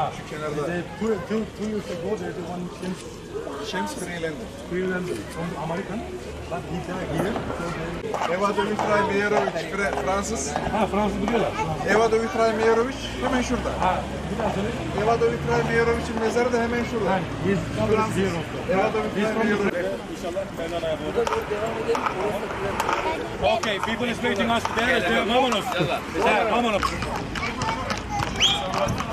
Ah, Şu kenarda. They, two, two, two years ago, there's the one James James Freelander. Freeland from American, but he died here. So they... Eva Dovitray Meyerovic Fransız. Ha Fransız biliyorlar. Eva Dovitray Meyerovic hemen şurada. Ha, bir daha söyle. Eva Dovitray Meyerovic'in mezarı da hemen şurada. Ha, he's from here also. Eva Dovitray Meyerovic. Okay, people is waiting us there. there vámonos.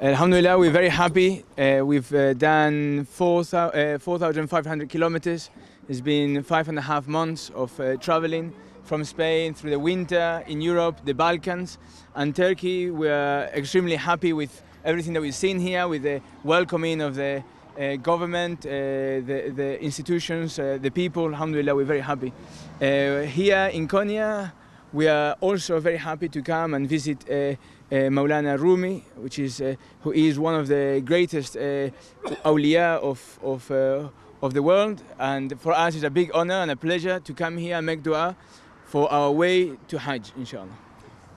Alhamdulillah, we're very happy. Uh, we've uh, done 4,000 uh, 4,500 kilometers. It's been five and a half months of uh, traveling from Spain through the winter in Europe, the Balkans, and Turkey. We are extremely happy with everything that we've seen here, with the welcoming of the uh, government, uh, the, the institutions, uh, the people. Alhamdulillah, we're very happy. Uh, here in Konya, we are also very happy to come and visit uh, uh, Maulana Rumi, which is who is one of the greatest awliya of of of the world, and for us it's a big honor and a pleasure to come here and make dua for our way to Hajj, inshallah.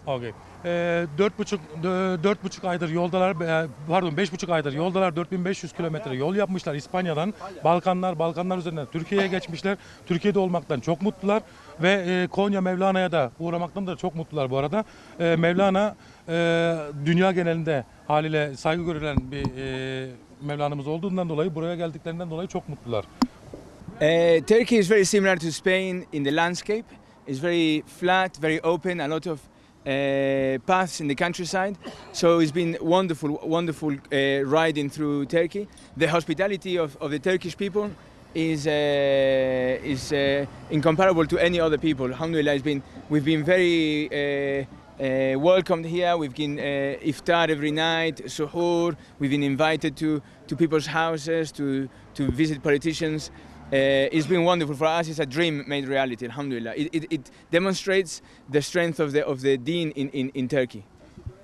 Okay. Ee, dört buçuk dö- dört buçuk aydır yoldalar pardon beş buçuk aydır yoldalar 4500 kilometre yol yapmışlar İspanya'dan Balkanlar Balkanlar üzerinden Türkiye'ye geçmişler Türkiye'de olmaktan çok mutlular ve e, Konya Mevlana'ya da uğramaktan da çok mutlular bu arada E, Mevlana e, dünya genelinde haliyle saygı görülen bir Mevlana'mız olduğundan dolayı buraya geldiklerinden dolayı çok mutlular. Uh, Turkey is very similar to Spain in the landscape. It's very flat, very open, a lot of uh, paths in the countryside. So it's been wonderful, wonderful uh, riding through Turkey. The hospitality of, of the Turkish people is uh, is uh, incomparable to any other people. Alhamdulillah, it's been we've been very. Uh, welcomed here. We've been iftar every night, suhoor. We've been invited to, to people's houses to, to visit politicians. Uh, it's been wonderful for us. It's a dream made reality. Alhamdulillah. It, it, it demonstrates the strength of the of the Deen in, in, in Turkey.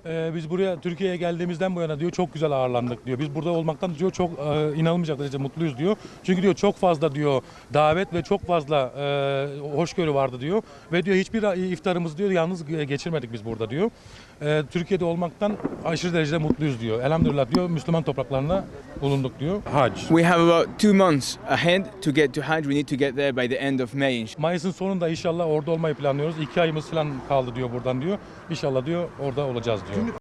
Ee, biz buraya Türkiye'ye geldiğimizden bu yana diyor çok güzel ağırlandık diyor. Biz burada olmaktan diyor çok e, inanılmayacak derece mutluyuz diyor. Çünkü diyor çok fazla diyor davet ve çok fazla e, hoşgörü vardı diyor. Ve diyor hiçbir iftarımızı diyor yalnız geçirmedik biz burada diyor. E, Türkiye'de olmaktan aşırı derecede mutluyuz diyor. Elhamdülillah diyor Müslüman topraklarında bulunduk diyor. Hac. We have about two months ahead to get to Hajj. We need to get there by the end of May. Mayıs'ın sonunda inşallah orada olmayı planlıyoruz. İki ayımız falan kaldı diyor buradan diyor. İnşallah diyor orada olacağız diyor. Bütünlük...